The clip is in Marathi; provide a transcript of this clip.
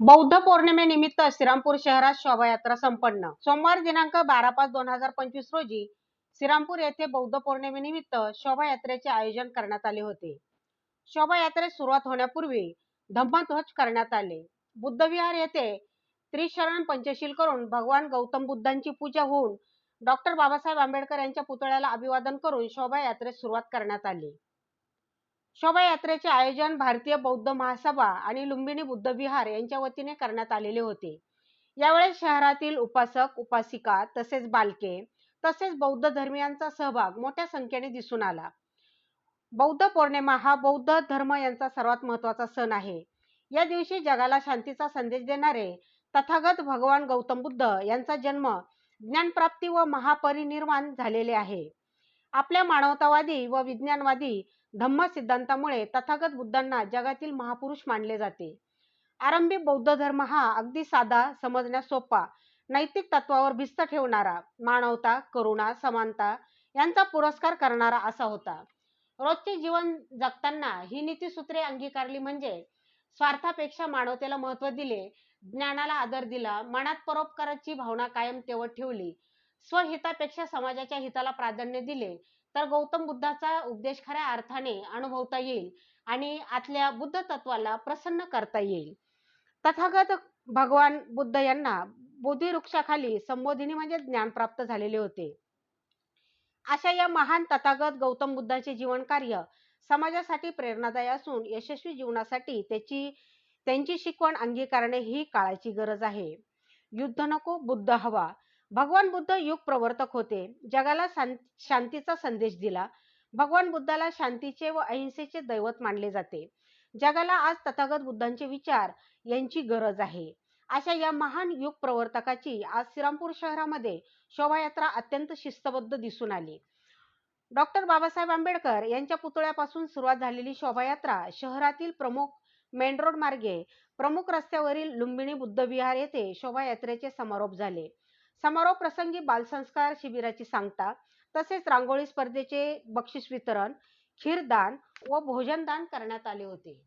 बौद्ध पौर्णिमेनिमित्त श्रीरामपूर शहरात शोभायात्रा संपन्न. सोमवार दिनांक बारा पाच दोन हजार पंचवीस रोजी श्रीरामपूर येथे बौद्ध पौर्णिमेनिमित्त शोभायात्रेचे आयोजन करण्यात आले होते. शोभायात्रेस सुरुवात होण्यापूर्वी धम्मध्वज करण्यात आले. बुद्धविहार येथे त्रिशरण पंचशील करून भगवान गौतम बुद्धांची पूजा होऊन डॉक्टर बाबासाहेब आंबेडकर यांच्या पुतळ्याला अभिवादन करून शोभायात्रेस सुरुवात करण्यात आली. शोभायात्रेचे आयोजन भारतीय बौद्ध महासभा आणि लुंबिनी बुद्ध विहार यांच्या वतीने करण्यात आलेले होते. यावेळेस शहरातील उपासक उपासिका तसेच बालके तसेच बौद्ध धर्मियांचा सहभाग मोठ्या संख्येने दिसून आला. बौद्ध पौर्णिमा हा बौद्ध धर्म यांचा सर्वात महत्त्वाचा सण आहे. या दिवशी जगाला शांतीचा संदेश देणारे तथागत भगवान गौतम बुद्ध यांचा जन्म ज्ञानप्राप्ती व महापरिनिर्वाण झालेले आहे. आपल्या मानवतावादी व विज्ञानवादी धम्म सिद्धांतामुळे तथागत बुद्धांना जगातील महापुरुष मानले जाते. आरंभी बौद्ध धर्म हा अगदी साधा समजण्यास सोपा नैतिक तत्वावर भिस्त ठेवणारा मानवता करुणा समानता यांचा पुरस्कार करणारा असा होता. रोजचे जीवन जगताना ही नीतीसूत्रे अंगीकारली म्हणजे स्वार्थापेक्षा मानवतेला महत्त्व दिले ज्ञानाला आदर दिला मनात परोपकाराची भावना कायम तेवत ठेवली स्वहितापेक्षा समाजाच्या हिताला प्राधान्य दिले तर गौतम बुद्धाचा उपदेश खऱ्या अर्थाने अनुभवता येईल आणि आतल्या बुद्ध तत्वाला प्रसन्न करता येईल. तथागत भगवान बुद्ध यांना बोधी वृक्षाखाली संबोधिनी म्हणजे ज्ञान प्राप्त झालेले होते. अशा या महान तथागत गौतम बुद्धाचे जीवन कार्य समाजासाठी प्रेरणादायी असून यशस्वी जीवनासाठी त्याची त्यांची शिकवण अंगीकारणे ही काळाची गरज आहे. युद्ध नको बुद्ध हवा. भगवान बुद्ध युग प्रवर्तक होते. जगाला शांतीचा संदेश दिला. भगवान बुद्धाला शांतीचे व अहिंसेचे दैवत मानले जाते. जगाला आज तथागत बुद्धांचे विचार यांची गरज आहे. अशा या महान युग प्रवर्तकाची आज श्रीरामपूर शहरामध्ये शोभायात्रा अत्यंत शिस्तबद्ध दिसून आली. डॉक्टर बाबासाहेब आंबेडकर यांच्या पुतळ्यापासून सुरुवात झालेली शोभायात्रा शहरातील प्रमुख मेन रोड मार्गे प्रमुख रस्त्यावरील लुंबिनी बुद्ध विहार येथे शोभायात्रेचे समारोप झाले. समारोप प्रसंगी बालसंस्कार शिबिराची सांगता तसेच रांगोळी स्पर्धेचे बक्षीस वितरण खीरदान व भोजनदान करण्यात आले होते.